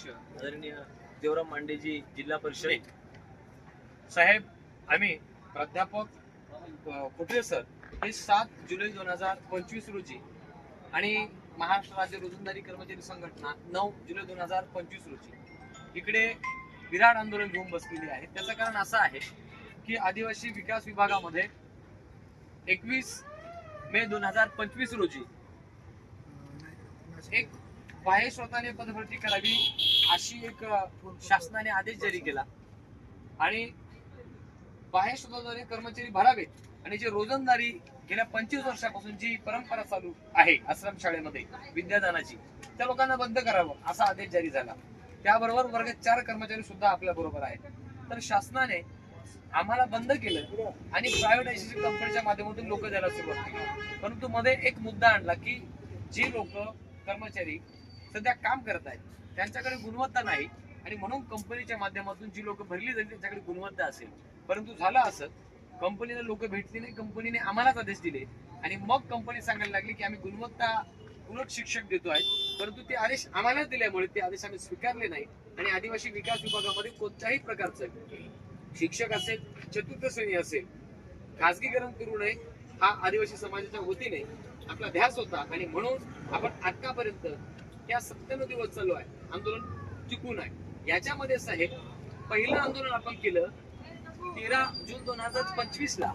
अध्यक्ष आदरणीय देवराम मांडेजी जिल्हा परिषद. साहेब आम्ही प्राध्यापक कुठले सर? हे सात जुलै दोन हजार पंचवीस रोजी आणि महाराष्ट्र राज्य रोजंदारी कर्मचारी संघटना नऊ जुलै दोन हजार पंचवीस रोजी इकडे विराट आंदोलन घेऊन बसलेली आहे. त्याचं कारण असं आहे की आदिवासी विकास विभागामध्ये एकवीस मे दोन हजार पंचवीस रोजी एक बाह्य स्वतःने पदभरती करावी अशी एक शासनाने आदेश जारी केला. आणि बाह्य स्वतःद्वारे कर्मचारी भरावेत. आणि जे रोजंदारी गेल्या पंचवीस वर्षापासून जी परंपरा चालू आहे आश्रम शाळेमध्ये विद्यादानाची त्या लोकांना बंद करावं असा आदेश जारी झाला. त्याबरोबर वर्ग चार कर्मचारी सुद्धा आपल्या बरोबर आहेत. तर शासनाने आम्हाला बंद केलं आणि प्रायव्हेटायझेशन कंपनीच्या माध्यमातून लोक द्यायला सुरुवात केली. परंतु मध्ये एक मुद्दा आणला की जे लोक कर्मचारी सध्या काम करत आहेत. त्यांच्याकडे गुणवत्ता नाही आणि म्हणून कंपनीच्या माध्यमातून जी लोक भरली जाईल त्यांच्याकडे गुणवत्ता असेल. परंतु झालं असं कंपनीला लोक भेटली नाही कंपनीने आम्हालाच आदेश दिले. आणि मग कंपनी सांगायला लागली की आम्ही गुणवत्ता उलट शिक्षक देतो आहे. परंतु ते आदेश आम्हालाच दिल्यामुळे ते आदेश आम्ही स्वीकारले नाही. आणि आदिवासी विकास विभागामध्ये कोणत्याही प्रकारचं शिक्षक असेल चतुर्थ श्रेणी असेल खासगीकरण करू नये हा आदिवासी समाजाच्या वतीने आपला ध्यास होता. आणि म्हणून आपण आतापर्यंत या सत्त्याण्णव दिवस चालू आहे. आंदोलन टिकून आहे. याच्यामध्ये साहेब पहिलं आंदोलन आपण केलं तेरा जून दोन हजार पंचवीस ला.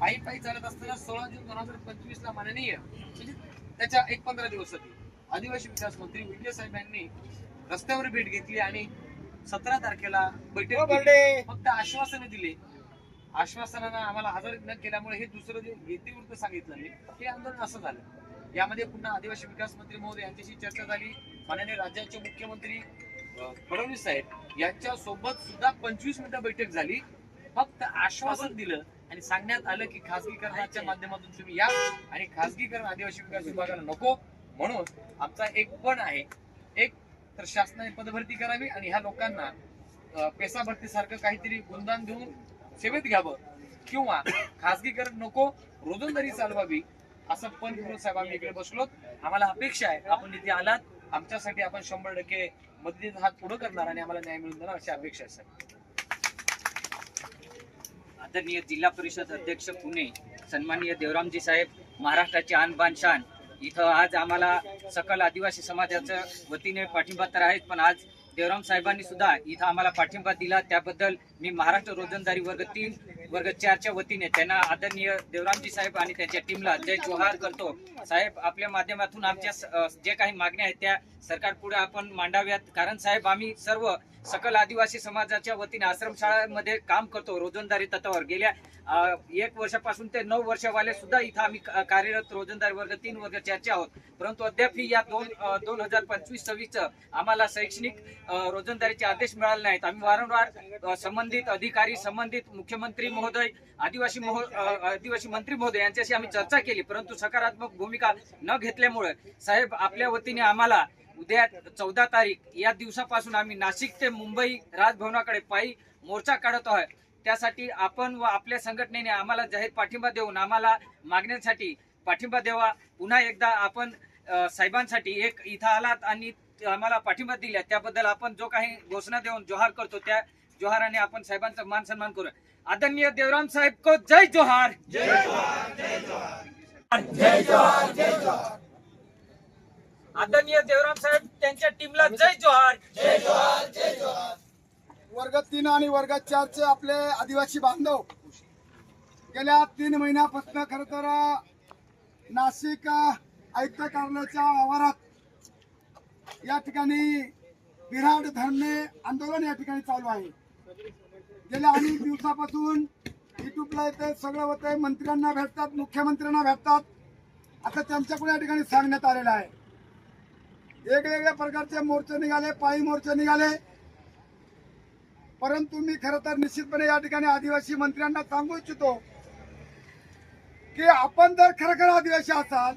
पायी पायी चालत असताना सोळा जून दोन हजार पंचवीस ला माननीय म्हणजे त्याच्या एक पंधरा दिवसासाठी आदिवासी विकास मंत्री विजय साहेब यांनी रस्त्यावर भेट घेतली आणि सतरा तारखेला बैठक केली. फक्त आश्वासने दिले. आश्वासनानं आम्हाला हजर न केल्यामुळे हे दुसरं जे इतिवृत्त सांगितलं मी हे आंदोलन असं झालं. यामध्ये पुन्हा आदिवासी विकास मंत्री महोदय यांच्याशी चर्चा झाली. माननीय राज्याचे मुख्यमंत्री फडणवीस साहेब यांच्या सोबत सुद्धा पंचवीस मिनिटं बैठक झाली. फक्त आश्वासन दिलं आणि सांगण्यात आलं की खासगीकरणाच्या माध्यमातून तुम्ही या आणि खासगीकरण आदिवासी विकास विभागाला नको. म्हणून आमचा एक पण आहे. एक तर शासनाने पदभरती करावी आणि ह्या लोकांना पेसा भरती सारखं काहीतरी गुणदान देऊन सेवेत घ्यावं. किंवा खासगीकरण नको रोजंदारी चालवावी. असं पण विरोध साहेब आम्ही इकडे बसलो. आम्हाला अपेक्षा आहे आपण इथे आलात आमच्यासाठी आपण शंभर टक्के मदतीचा हात पुढे करणार आणि आम्हाला न्याय मिळून देणार अशी अपेक्षा आहे साहेब. आदरणीय जिल्हा परिषद अध्यक्ष पुणे सन्माननीय देवरामजी साहेब महाराष्ट्राची आणबान शान इथं आज आम्हाला सकल आदिवासी समाजाच्या वतीने पाठिंबा तर आहेच पण आज देवराम साहेबांनी सुद्धा इथं आम्हाला पाठिंबा दिला. त्याबद्दल मी महाराष्ट्र रोजंदारी वर्ग तीन वर्ग चारच्या वतीने त्यांना आदरणीय देवरामजी साहेब आणि त्यांच्या टीमला जय जोहार करतो. साहेब आपल्या माध्यमातून आमच्या जे काही मागण्या आहेत त्या सरकार पुढे आपण मांडाव्यात. कारण साहेब आम्ही सर्व सकल आदिवासी समाजाच्या वतीने आश्रमशाळांमध्ये काम करतो. रोजंदारी तत्वावर गेल्या एक वर्षापासून ते नऊ वर्षवाले सुद्धा इथं आम्ही कार्यरत रोजंदारी वर्ग तीन वर्ग चारचे आहोत. परंतु अद्याप ही या दोन दोन हजार पंचवीस सव्वीसचं आम्हाला शैक्षणिक रोजंदारीचे आदेश मिळाले नाहीत. आम्ही वारंवार संबंधित अधिकारी संबंधित मुख्यमंत्री महोदय आदिवासी महो आदिवासी मंत्री महोदय यांच्याशी आम्ही चर्चा केली. परंतु सकारात्मक भूमिका न घेतल्यामुळे साहेब आपल्या वतीने आम्हाला उद्या चौदा तारीख या दिवसापासून आम्ही नाशिक ते मुंबई राजभवनाकडे पायी मोर्चा काढत आहोत. त्यासाठी आपण व आपल्या संघटनेने आम्हाला जाहीर पाठिंबा देऊन आम्हाला मागण्यांसाठी पाठिंबा द्यावा. पुन्हा एकदा आपण साहेबांसाठी एक इथं आलात आणि आम्हाला पाठिंबा दिला त्याबद्दल आपण जो काही घोषणा देऊन जोहार करतो त्या जोहाराने आपण साहेबांचा मान सन्मान करू. आदरणीय देवराम साहेब को जय जोहार! आदरणीय देवराम साहेब त्यांच्या टीमला जय जोहार! वर्ग तीन आणि वर्ग चारचे आपले आदिवासी बांधव. गेल्या तीन महिन्यापासून खरं तर नाशिक आयुक्त कार्यालयाच्या आवारात या ठिकाणी विराट धरणे आंदोलन या ठिकाणी चालू आहे. गेल्या अनेक दिवसापासून युट्यूबला येते सगळं होते मंत्र्यांना भेटतात मुख्यमंत्र्यांना भेटतात. आता त्यांच्याकडे या ठिकाणी सांगण्यात आलेलं आहे. वेगवेगळ्या प्रकारचे मोर्चे निघाले पायी मोर्चे निघाले. परंतु मी खरं तर निश्चितपणे या ठिकाणी आदिवासी मंत्र्यांना सांगू इच्छितो की आपण जर खरोखर आदिवासी असाल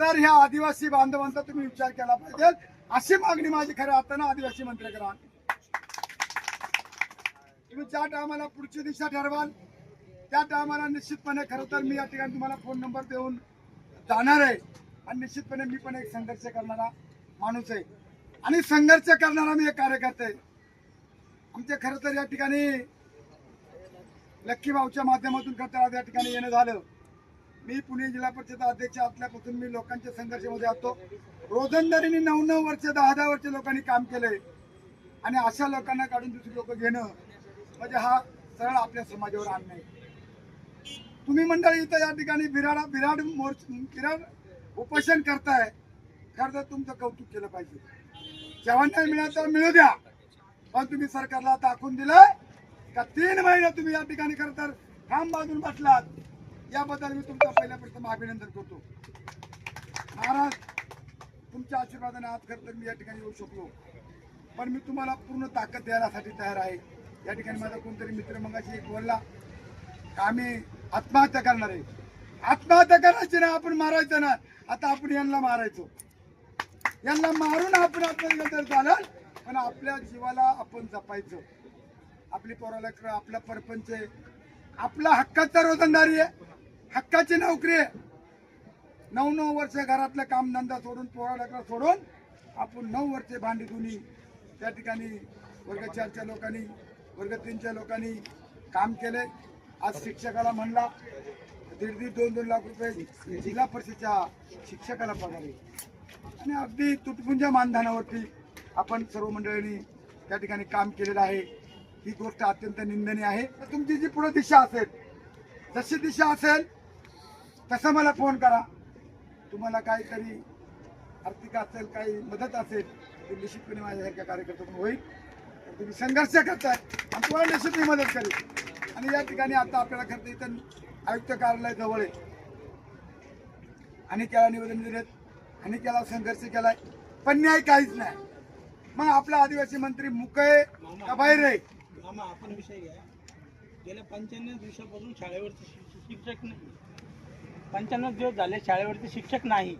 तर ह्या आदिवासी बांधवांचा तुम्ही विचार केला पाहिजे. अशी मागणी माझी खऱ्या अर्थानं आदिवासी मंत्र्याकडे तुम्ही ज्या टायमाला पुढची दिशा ठरवाल त्या टायमाला निश्चितपणे खरं तर मी या ठिकाणी तुम्हाला फोन नंबर देऊन जाणार आहे. आणि निश्चितपणे मी पण एक संघर्ष करणारा माणूस आहे. आणि संघर्ष करणारा मी एक कार्यकर्ता आहे. आमचे खरं तर या ठिकाणी लक्की भाऊच्या माध्यमातून खरं तर आज या ठिकाणी येणं झालं. मी पुणे जिल्हा परिषद अध्यक्ष असल्यापासून मी लोकांच्या संघर्षामध्ये असतो. रोजंदारीने नऊ नऊ वर्ष दहा दहा वर्ष लोकांनी काम केलंय. आणि अशा लोकांना काढून दुसरी लोक घेणं म्हणजे हा सरळ आपल्या समाजावर अन्याय. तुम्ही मंडळी इथं या ठिकाणी बिराड बिराड मोर्च बिराड उपोषण करताय. खरं तर तुमचं कौतुक केलं पाहिजे. जेव्हा नाही मिळालं तर मिळू द्या. पण तुम्ही सरकारला दाखवून दिलं का तीन महिने तुम्ही या ठिकाणी खरं तर ठाम बाजून बसलात? याबद्दल मी तुमचा पहिल्या प्रथम अभिनंदन करतो. महाराज तुमच्या आशीर्वादाने आज खरं तर मी या ठिकाणी येऊ शकलो. पण मी तुम्हाला पूर्ण ताकद द्यायलासाठी तयार आहे. या ठिकाणी माझा कोणतरी मित्र मगाशी एक बोलला का आम्ही आत्महत्या करणार आहे? आत्महत्या करायची ना आपण मारायचं ना. आता आपण यांना मारायचो. यांना मारून आपण आत्महत्या तर चालेल पण आपल्या जीवाला आपण जपायचं. आपली पोराला आपला परपंच आहे. आपला हक्काचा रोजंदारी आहे. हक्काची नोकरी आहे. नऊ नऊ वर्ष घरातलं काम धंदा सोडून पोराला सोडून आपण नऊ वर्ष भांडी धुनी त्या ठिकाणी वर्ग चारच्या लोकांनी वर्ग तीनच्या लोकांनी काम केले. आज शिक्षकाला म्हणला दीड दीड दोन दोन लाख रुपये जिल्हा परिषदच्या शिक्षकाला पगार आहे. आणि अगदी तुटपुंजा मानधनावरती आपण सर्व मंडळींनी त्या ठिकाणी काम केलेलं आहे. ही गोष्ट अत्यंत निंदनीय आहे. तर तुमची जी पुढे दिशा असेल जशी दिशा असेल तसं मला फोन करा. तुम्हाला काहीतरी आर्थिक असेल काही मदत असेल ती निश्चितपणे माझ्यासारख्या कार्यकर्त्यातून होईल. तुम्ही संघर्ष करताय. आणि तुम्हाला निश्चित मी मदत करेल. आणि या ठिकाणी आता आपल्याला खरं तर इथं आयुक्त कार्यालय जवळ आहे. आणि केला निवेदन दिलेत. आणि केला संघर्ष केलाय. पण न्याय काहीच नाही. मग आपला आदिवासी मंत्री मुकय का बाहेर आहे? मामा आपण विषय घ्या. गेल्या पंच्याण्णव दिवसापासून शाळेवरती शि- शिक्षक नाही. पंच्याण्णव दिवस झाले शाळेवरती शिक्षक नाही.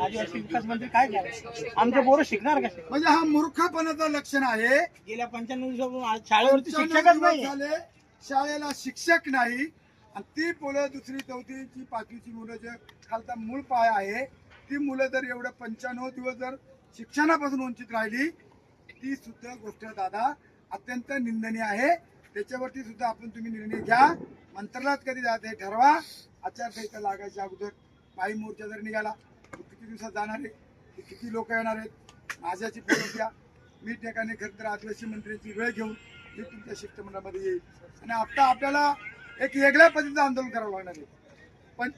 आदिवासी विकास मंत्री काय करायचं आमचे पोरं शिकणार कसे? म्हणजे हा मूर्खपणाचं लक्षण आहे. गेल्या पंच्याण्णव दिवसापासून आज शाळेवरती शिक्षकच दिवस नाही झाले शाळेला शिक्षक नाही. आणि ती मुलं दुसरी चौथीची पाचवीची मुलं जे खालचा मूळ पाय आहे ती मुलं जर एवढं पंच्याण्णव दिवस जर शिक्षणापासून वंचित राहिली. ती सुद्धा गोष्ट दादा अत्यंत निंदनीय आहे. त्याच्यावरती सुद्धा आपण तुम्ही निर्णय घ्या. मंत्रालयात कधी जाते हे ठरवा. आचारसंहिता लागायच्या अगोदर पायी मोर्चा जर निघाला किती दिवसात जाणार आहे? ते किती लोक येणार आहेत? माझ्याची फोटो घ्या. मी ठिकाणी खरं तर आदिवासी मंत्र्यांची वेळ घेऊन मी तुमच्या शिष्टमंडळामध्ये येईल. आणि आता आपल्याला एक वेगळ्या पद्धतीचं आंदोलन करावं लागणार आहे. पण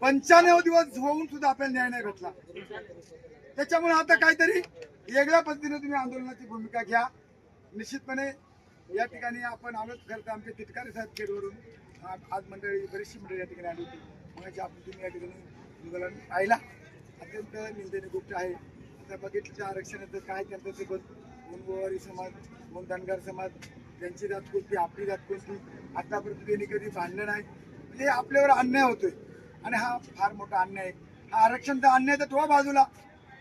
पंच्याण्णव दिवस होऊन सुद्धा आपल्याला न्याय नाही भेटला. त्याच्यामुळे आता काहीतरी वेगळ्या पद्धतीने तुम्ही आंदोलनाची भूमिका घ्या. निश्चितपणे या ठिकाणी आपण आलोच खरं आमचे तिटकारे साहेब खेडवरून आज मंडळी बरीचशी मंडळी या ठिकाणी आली होती. मग आपण तुम्ही या ठिकाणी आंदोलन पाहिला अत्यंत निंदनीय गोष्ट आहे. आता बघितलं आरक्षणाचं काय त्यांचं ते बघ गोंदवळी समाज गोंद समाज त्यांची जात कोणती आपली जात कोणती? आतापर्यंत त्यांनी कधी भांडलं नाही. म्हणजे आपल्यावर अन्याय होतोय. आणि हा फार मोठा अन्याय आहे. हा आरक्षणचा अन्याय तर तो बाजूला.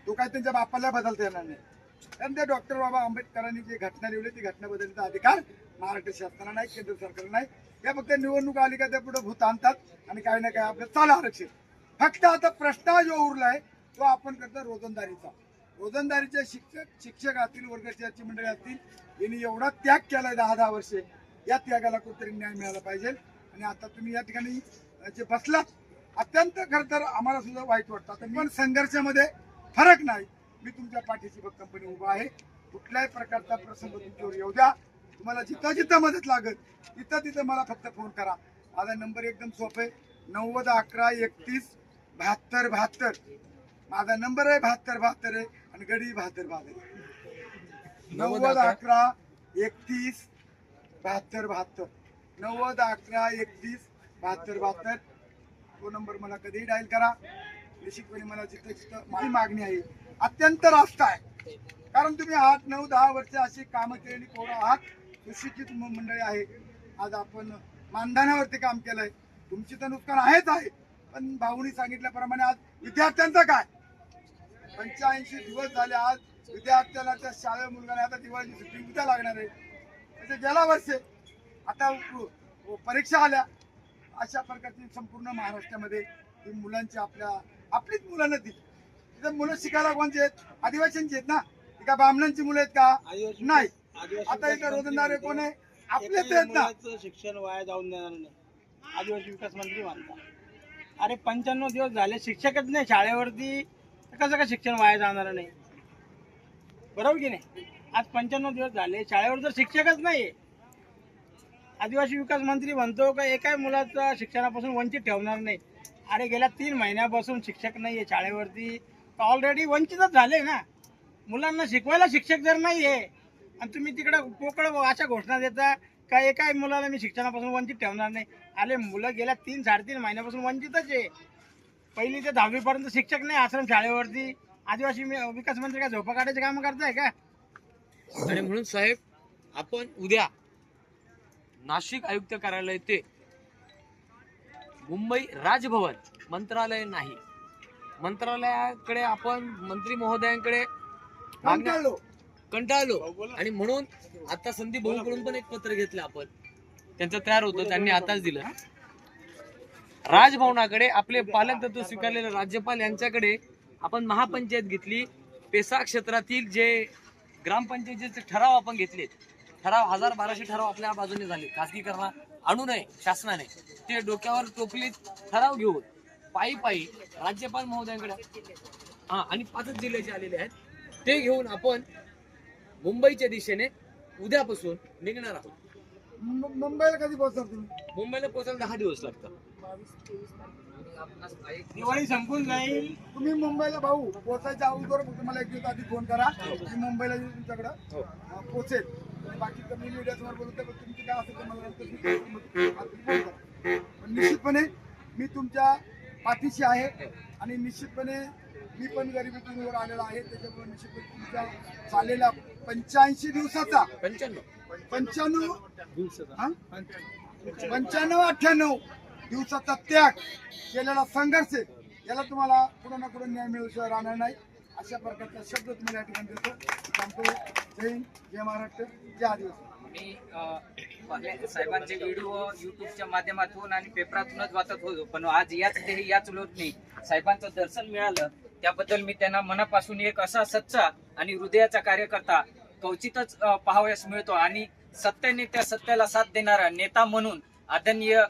तो काय त्यांच्या बापाला बदलता येणार नाही. कारण ते डॉक्टर बाबा आंबेडकरांनी जी घटना लिहिली ती घटना बदलण्याचा अधिकार महाराष्ट्र शासनाला नाही केंद्र सरकारला नाही. या फक्त निवडणूक आली का त्या पुढे भूत आणतात आणि काही ना काही आपलं चालू आरक्षण. फक्त आता प्रश्न जो उरलाय तो आपण करतो रोजंदारीचा. रोजंदारीचे शिक्षक शिक्षक असतील वर्गाची मंडळी असतील यांनी एवढा त्याग केलाय दहा दहा वर्षे. या त्यागाला कुठेतरी न्याय मिळाला पाहिजे. आणि आता तुम्ही या ठिकाणी जे बसलात अत्यंत खरं तर आम्हाला सुद्धा वाईट वाटतं. पण संघर्षामध्ये फरक नाही. मी तुमच्या पाठीशी कंपनी उभा आहे. कुठल्याही प्रकारचा प्रसंग तुमच्यावर येऊ द्या. तुम्हाला जिथं जिथं मदत लागेल तिथं तिथं मला फक्त फोन करा. माझा नंबर एकदम सोपा आहे. नव्वद अकरा एकतीस बहात्तर बहात्तर. माझा नंबर आहे बहात्तर बहात्तर आहे आणि गडी बहात्तर बहात्तर नव्वद अकरा एकतीस बहात्तर बहात्तर. नव्वद अकरा एकतीस बहात्तर बहात्तर. तो नंबर मला कधीही डायल करा. निश्चितपणे मला जिथं जिथं माझी मागणी आहे अत्यंत रास्त आहे. कारण तुम्ही आठ नऊ दहा वर्ष अशी कामं केलेली पोरं आहात. सुशिक्षित मंडळी आहे. आज आपण मानधनावरती काम केलंय. तुमची तर नुकसान आहेच आहे. पण भाऊनी सांगितल्याप्रमाणे आज विद्यार्थ्यांचं काय? पंच्याऐंशी दिवस झाले आज विद्यार्थ्याला त्या शाळे मुलगाने आता दिवाळीची सुट्टी उद्या लागणार आहे? म्हणजे गेला वर्षे आता परीक्षा आल्या. अशा प्रकारची संपूर्ण महाराष्ट्रामध्ये ही मुलांची आपल्या आपलीच मुलं दिली. तिथं मुलं शिकायला कोणची आहेत? आदिवासींची आहेत ना? ती का ब्राह्मणांची मुलं आहेत का? नाही. आता इथं रोजंदारे कोण आहे? आपलेच आहेत ना? शिक्षण वाया जाऊन देणार नाही. आदिवासी विकास मंत्री मानता अरे पंच्याण्णव दिवस झाले शिक्षकच नाही शाळेवरती. तर कसं काय शिक्षण वाया जाणार नाही? बरोबर की नाही? आज पंच्याण्णव दिवस झाले शाळेवर जर शिक्षकच नाही. आदिवासी विकास मंत्री म्हणतो का एकाही मुलाचा शिक्षणापासून वंचित ठेवणार नाही. अरे गेल्या तीन महिन्यापासून शिक्षक नाही आहे शाळेवरती ऑलरेडी वंचितच झाले ना. मुलांना शिकवायला शिक्षक जर नाही आहे आणि तुम्ही तिकडं पोकळ अशा घोषणा देता का एका मुलाला मी शिक्षणापासून वंचित ठेवणार नाही? आले मुलं गेल्या तीन साडेतीन महिन्यापासून वंचितच आहे. पहिली ते दहावीपर्यंत शिक्षक नाही आश्रम शाळेवरती. आदिवासी विकास मंत्री काय झोपा काढायचे काम करताय का? आणि म्हणून साहेब आपण उद्या नाशिक आयुक्त कार्यालय ते मुंबई राजभवन मंत्रालय नाही. मंत्रालयाकडे आपण मंत्री महोदयांकडे मागण्या कंटाळलो. कंटाळलो. आणि म्हणून आता संदीप भाऊकडून पण एक पत्र घेतलं आपण. त्यांचं तयार होतं त्यांनी आताच दिलं. राजभवनाकडे आपले पालक तत्व स्वीकारलेले राज्यपाल यांच्याकडे आपण महापंचायत घेतली. पेसा क्षेत्रातील जे ग्रामपंचायतीचे ठराव आपण घेतलेत. ठराव हजार बाराशे ठराव आपल्या बाजूने झाले. खासगीकरणा आणू नये शासनाने. ते डोक्यावर टोपलीत ठराव घेऊन पायी पायी राज्यपाल महोदयांकडे हा आणि पाचच जिल्ह्याचे आलेले आहेत ते घेऊन आपण मुंबईच्या दिशेने उद्यापासून निघणार आहोत. मुंबईला कधी पोहोचणार तुम्ही? मुंबईला पोहोचायला दहा दिवस लागतात. दिवाळी संपून जाईल. तुम्ही मुंबईला भाऊ पोहोचायच्या अगोदर तुम्हाला एक दिवस आधी फोन करा. मी मुंबईला येऊन तुमच्याकडं. हो. अं, पोहोचेल. आणि बाकी कमी मीडिया समोर बोलतो पण तुमची काय असेल ते मला मी. पण निश्चितपणे मी तुमच्या पाठीशी आहे आणि निश्चितपणे मी पण गरिबीतून वर आलेला आहे. त्याच्यामुळे निश्चितपणे तुमच्या चाललेल्या पंच्याऐंशी दिवसाचा पंच्याण्णव. पंच्याण्णव? हा? पंच्याण्णव. अठ्ठ्याण्णव दिवसाचा त्याग केलेला संघर्ष आहे. याला तुम्हाला कुठं ना कुठं न्याय मिळूशिवाय राहणार नाही. अशा प्रकारचा शब्द तुम्हाला या ठिकाणी देतो. सांगतो. जय हिंद जय महाराष्ट्र जय आदिवासी. मी साहेबांचे व्हिडिओ युट्यूबच्या माध्यमातून आणि पेपरातूनच वाचत होतो. पण आज याच देही याच लोटने साहेबांचं दर्शन मिळालं. त्याबद्दल मी त्यांना मनापासून एक असा सच्चा आणि हृदयाचा कार्यकर्ता कवचितच पाहावयास मिळतो. आणि सत्याने त्या सत्याला साथ देणारा नेता म्हणून आदरणीय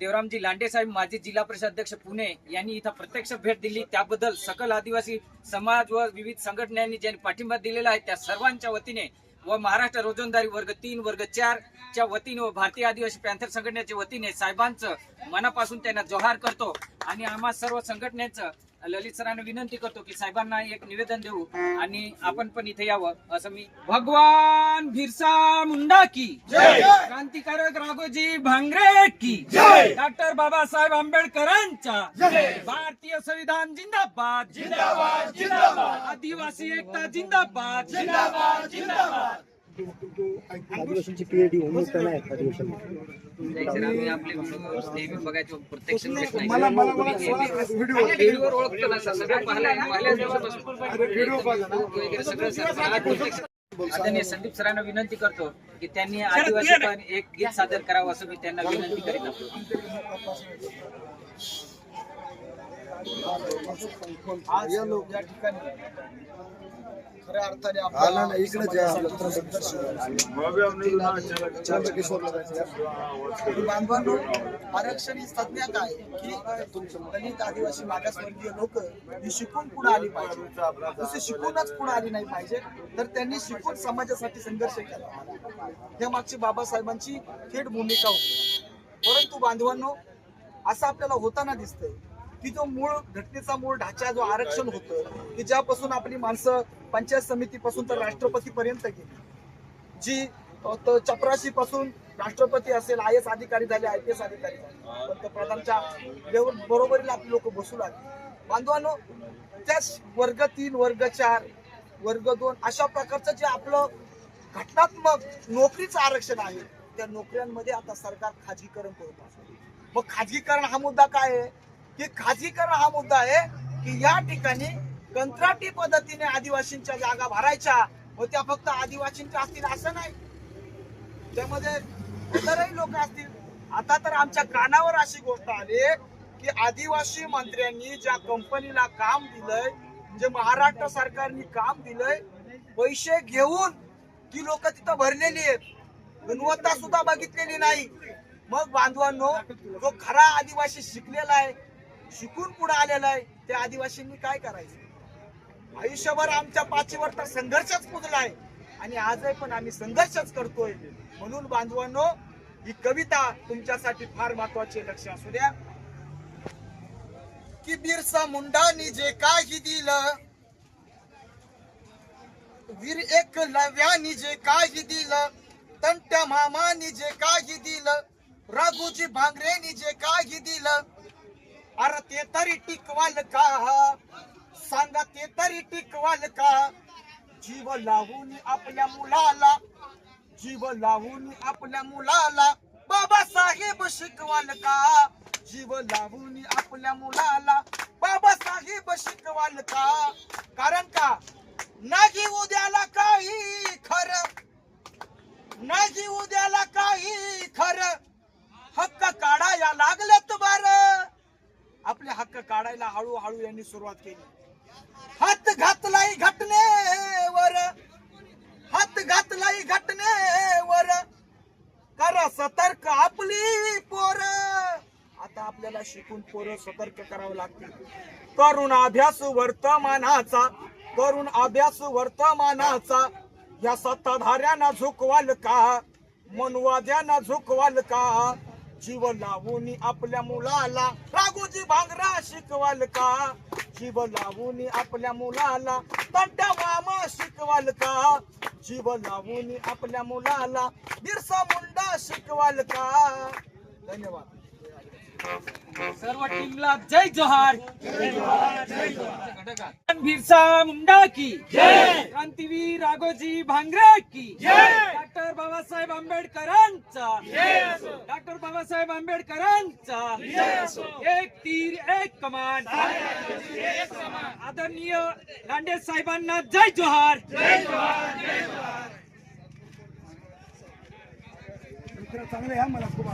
देवरामजी लांडे साहेब माजी जिल्हा परिषद अध्यक्ष पुणे यांनी इथं प्रत्यक्ष भेट दिली. त्याबद्दल सकल आदिवासी समाज व विविध संघटनांनी ज्यांनी पाठिंबा दिलेला आहे त्या सर्वांच्या वतीने व महाराष्ट्र रोजंदारी वर्ग तीन वर्ग चार च्या वतीने व भारतीय आदिवासी पॅन्थर संघटनेच्या वतीने साहेबांचं मनापासून त्यांना जोहार करतो. आणि आम्हा सर्व संघटनेचं ललित सरांना विनंती करतो की साहेबांना एक निवेदन देऊ आणि आपण पण इथे यावं असं मी भगवान बिरसा मुंडा की. क्रांतिकारक राघोजी भांगरे की. डॉक्टर बाबासाहेब आंबेडकरांच्या. भारतीय संविधान जिंदाबाद. जिंदाबाद जिंदाबाद. आदिवासी एकता जिंदाबाद. जिंदाबाद जिंदाबाद. आम्ही आपले व्हिडिओ नेहमी बघायचो प्रत्यक्ष भेट नाही. मला मला मला मला व्हिडिओ व्हिडिओवर ओळखतो ना सर सगळं पाहिलं पहिल्याच दिवसापासून व्हिडिओ बघा वगैरे सगळं सर मला प्रत्यक्ष आदरणीय संदीप सरांना विनंती करतो की त्यांनी आदिवासी पण एक गीत सादर करावं असं मी त्यांना विनंती करीत आज लोक या ठिकाणी खऱ्या अर्थाने आपल्याला इकडे बांधवांनो आरक्षण ही संज्ञा काय? की दलित आदिवासी मागासवर्गीय लोक ही शिकून पुढे आली पाहिजे. तसे शिकूनच पुढे आली नाही पाहिजे. तर त्यांनी शिकून समाजासाठी संघर्ष केला. या मागची बाबासाहेबांची थेट भूमिका होती. परंतु बांधवांनो असं आपल्याला होताना दिसतंय. की जो मूळ घटनेचा मूळ ढाचा जो आरक्षण होतं की ज्यापासून आपली माणसं पंचायत समितीपासून तर राष्ट्रपती पर्यंत गेली. जी चपराशी पासून राष्ट्रपती असेल आय एस अधिकारी झाले आय पी एस अधिकारी झाले पंतप्रधानच्या बरोबरीला आपली लोक बसू लागली. बांधवानो त्याच वर्ग तीन वर्ग चार वर्ग दोन अशा प्रकारचं जे आपलं घटनात्मक नोकरीचं आरक्षण आहे त्या नोकऱ्यांमध्ये आता सरकार खाजगीकरण करत असते मग खाजगीकरण हा मुद्दा काय आहे? की खाजगीकरण हा मुद्दा आहे की या ठिकाणी कंत्राटी पद्धतीने आदिवासींच्या जागा भरायच्या व त्या फक्त आदिवासींच्या असतील असं नाही. त्यामध्ये इतरही लोक असतील. आता तर आमच्या कानावर अशी गोष्ट आली की आदिवासी मंत्र्यांनी ज्या कंपनीला काम दिलंय जे महाराष्ट्र सरकारने काम दिलंय पैसे घेऊन ती लोक तिथं भरलेली आहेत. गुणवत्ता सुद्धा बघितलेली नाही. मग बांधवांनो जो खरा आदिवासी शिकलेला आहे शिकून पुढे आलेलं आहे त्या आदिवासींनी काय करायचं? आयुष्यभर आमच्या पाचीवर तर संघर्षच पुजलाय आणि आजही पण आम्ही संघर्षच करतोय. म्हणून बांधवांनो ही कविता तुमच्यासाठी फार महत्वाची लक्ष असू द्या. की बिरसा मुंडानी जे काही दिलं वीर एक लव्यानी जे काही दिलं तंट्या मामानी जे काही दिलं रघुजी भांगरेनी जे काही दिलं अरे ते तरी टिकवाल का? सांगा ते तरी टिकवाल का? जीव लावून आपल्या मुलाला जीव लावून आपल्या मुलाला बाबासाहेब शिकवाल का? जीव लावून आपल्या मुलाला बाबासाहेब शिकवाल का? कारण का? नाही उद्याला काही खरं नाही उद्याला काही खरं. हक्क काढाया लागलेत बार. आपले हक्क काढायला हळूहळू यांनी सुरुवात केली. हात घातलाय घटनेवर. हात घातलाय घटनेवर. करा सतर्क आपली पोर. आता आपल्याला शिकून पोरं सतर्क करावं लागते करून अभ्यास वर्तमानाचा करून अभ्यास वर्तमानाचा. या सत्ताधाऱ्यांना झुकवाल का? मनवाद्यांना झुकवाल का? जीव लावून आपल्या मुलाला. राघोजी भांगरा शिकवाल का? जीव लावून आपल्या मुलाला. तंट्या मामा शिकवाल का? जीव लावून आपल्या मुलाला. बिरसा मुंडा शिकवाल का? धन्यवाद. सर्व टीमला जय जोहार. बिरसा मुंडा की. क्रांतीवीर राघोजी भांगरे की. डॉक्टर बाबासाहेब आंबेडकरांचा. डॉक्टर बाबासाहेब आंबेडकरांचा. एक तीर एक कमान. आदरणीय लांडे साहेबांना जय जोहार. चांगले मला खूप